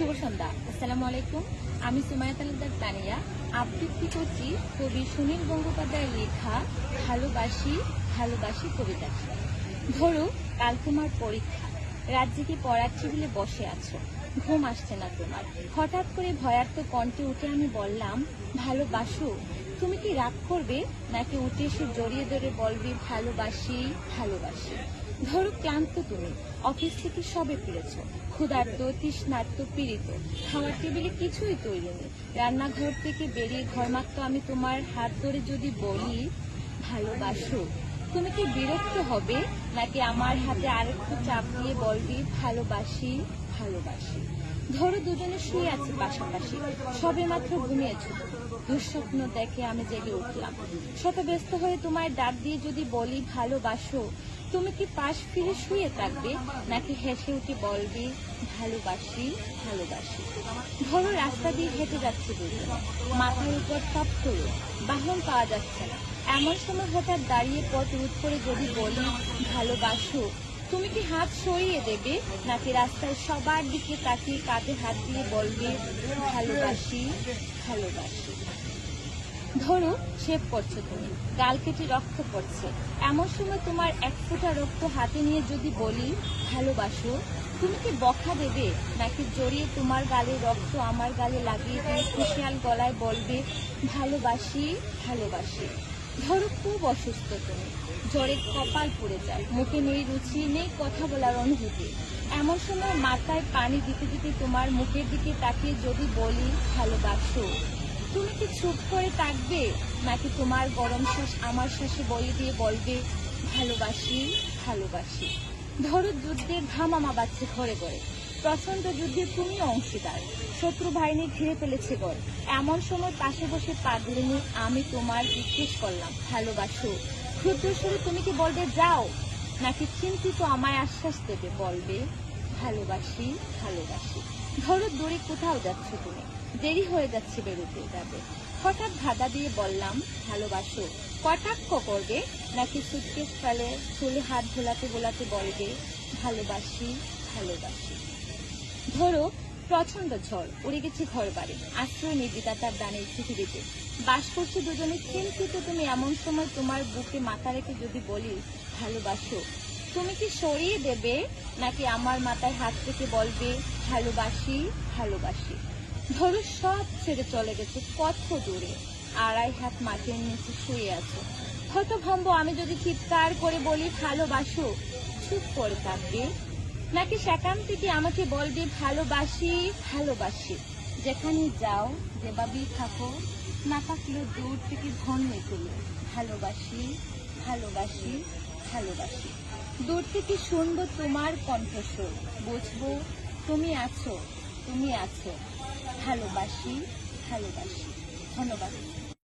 শুভ সন্ধ্যা। আসসালামু আলাইকুম। আমি সুমায়া তালুকদার তানিয়া। আবৃত্তি করছি কবি সুনীল গঙ্গোপাধ্যায়ের লেখা ভালোবাসি ভালোবাসি কবিতাটি ধরো কাল তোমার পরীক্ষা। রাজ্যে পড়াচ্ছি বলে বসে আছো? ঘুম আসছে না তোমার। হঠাৎ করে ভয়ার্থ কণ্ঠে উঠে আমি বললাম, ভালোবাসো তুমি কি রাগ করবে? নাকি উঠে এসে জড়িয়ে ধরে বলবে, ভালোবাসি ভালোবাসি ধরো ক্লান্ত তুমি, অফিস থেকে সবে ফিরেছ, ক্ষুধার্ত, তৃষ্ণার্ত, পীড়িত। খাওয়ার টেবিলে কিছুই তৈরি নেই। রান্নাঘর থেকে বেরিয়ে ঘরমাত্র আমি তোমার হাত ধরে যদি বলি, ভালোবাসো তুমি কি বিরক্ত হবে নাকি আমার হাতে আরেকটু চাপ দিয়ে বলবি, ভালোবাসি ভালোবাসি ধরো দুজনে শুয়ে আছি পাশাপাশি, সবে মাত্র ঘুমিয়েছ। দুঃস্বপ্ন দেখে আমি জেগে উঠলাম। শত ব্যস্ত হয়ে তোমায় ডাক দিয়ে যদি বলি, ভালোবাসো তুমি কি পাশ ফিরে শুয়ে থাকবে? নাকি হেসে উঠে বলবে, ভালোবাসি ভালোবাসি। ধরো রাস্তা দিয়ে হেঁটে যাচ্ছে দুজন। মাথার উপর টপ করে বাহন পাওয়া যাচ্ছে না। এমন সময় হঠাৎ দাঁড়িয়ে পথ রোধ করে যদি বলি, ভালোবাসো। তুমি কি হাত সরিয়ে দেবে? নাকি রাস্তায় সবার দিকে তাকিয়ে কাঁধে হাত দিয়ে বলবে, ভালোবাসি ভালোবাসি? ধরো শেভ করছ তুমি, গাল কেটে রক্ত পড়ছে। এমন সময় তোমার এক ফোঁটা রক্ত হাতে নিয়ে যদি বলি ভালোবাসো তুমি কি বকা দেবে? নাকি জড়িয়ে তোমার গালে রক্ত আমার গালে লাগিয়ে দিয়ে খুশিয়াল গলায় বলবে, ভালোবাসি ভালোবাসি ধরো খুব অসুস্থ তুমি, জ্বরে কপাল পড়ে যায়, মুখে নেই রুচি, নেই কথা বলার অনুভূতি। এমন সময় মাথায় পানি দিতে দিতে তোমার মুখের দিকে তাকিয়ে যদি বলি ভালোবাসো তুমি কি চুপ করে থাকবে? নাকি তোমার গরম শ্বাস আমার শ্বাসে বলি দিয়ে বলবে, ভালোবাসি ভালোবাসি ধরো যুদ্ধের ধামামা বাচ্ছে ঘরে ঘরে। প্রচণ্ড যুদ্ধে তুমি অংশীদার। শত্রু বাহিনী ঘিরে ফেলেছে ঘর। এমন সময় পাশে বসে পাগলে নিয়ে আমি তোমার জিজ্ঞেস করলাম, ভালোবাসো? ক্ষুদ্র তুমি কি বলবে, যাও নাকি চিন্তিত আমায় আশ্বাস দেবে, বলবে, ভালোবাসি ভালোবাসি ধরো দূরে কোথাও যাচ্ছ তুমি। দেরি হয়ে যাচ্ছে বেরোতে যাবে হঠাৎ ধাঁধা দিয়ে বললাম, ভালোবাসো। কটাক্ষ করবে? নাকি সুটকেস ফেলে চুলে হাত ভোলাতে ভোলাতে বলবে, ভালোবাসি ভালোবাসি ধরো প্রচণ্ড ঝড়, উড়ে গেছে ঘর বাড়ি আশ্রয় নির্বিদাতার দানের পৃথিবীতে। বাস করছে দুজনে চিন্তিত তুমি এমন সময় তোমার বুকে মাথা রেখে যদি বলি, ভালোবাসো তুমি কি সরিয়ে দেবে? নাকি আমার মাথায় হাত থেকে বলবে, ভালোবাসি ভালোবাসি ধরো সব ছেড়ে চলে গেছে কত দূরে। আড়াই হাত মাটির নিচে শুয়ে আছো। হয়তো ভম্ব আমি যদি চিৎকার করে বলি, ভালোবাসো? চুপ করে থাকবে। নাকি সেখান থেকে আমাকে বলবি, ভালোবাসি ভালোবাসি। যেখানে যাও যেভাবেই থাকো, না থাকলেও দূর থেকে ধন্য তুলো ভালোবাসি ভালোবাসি ভালোবাসি। দূর থেকে শুনব তোমার কণ্ঠস্বর। বুঝব তুমি আছো তুমি আছো। ভালোবাসি ভালোবাসি। ধন্যবাদ।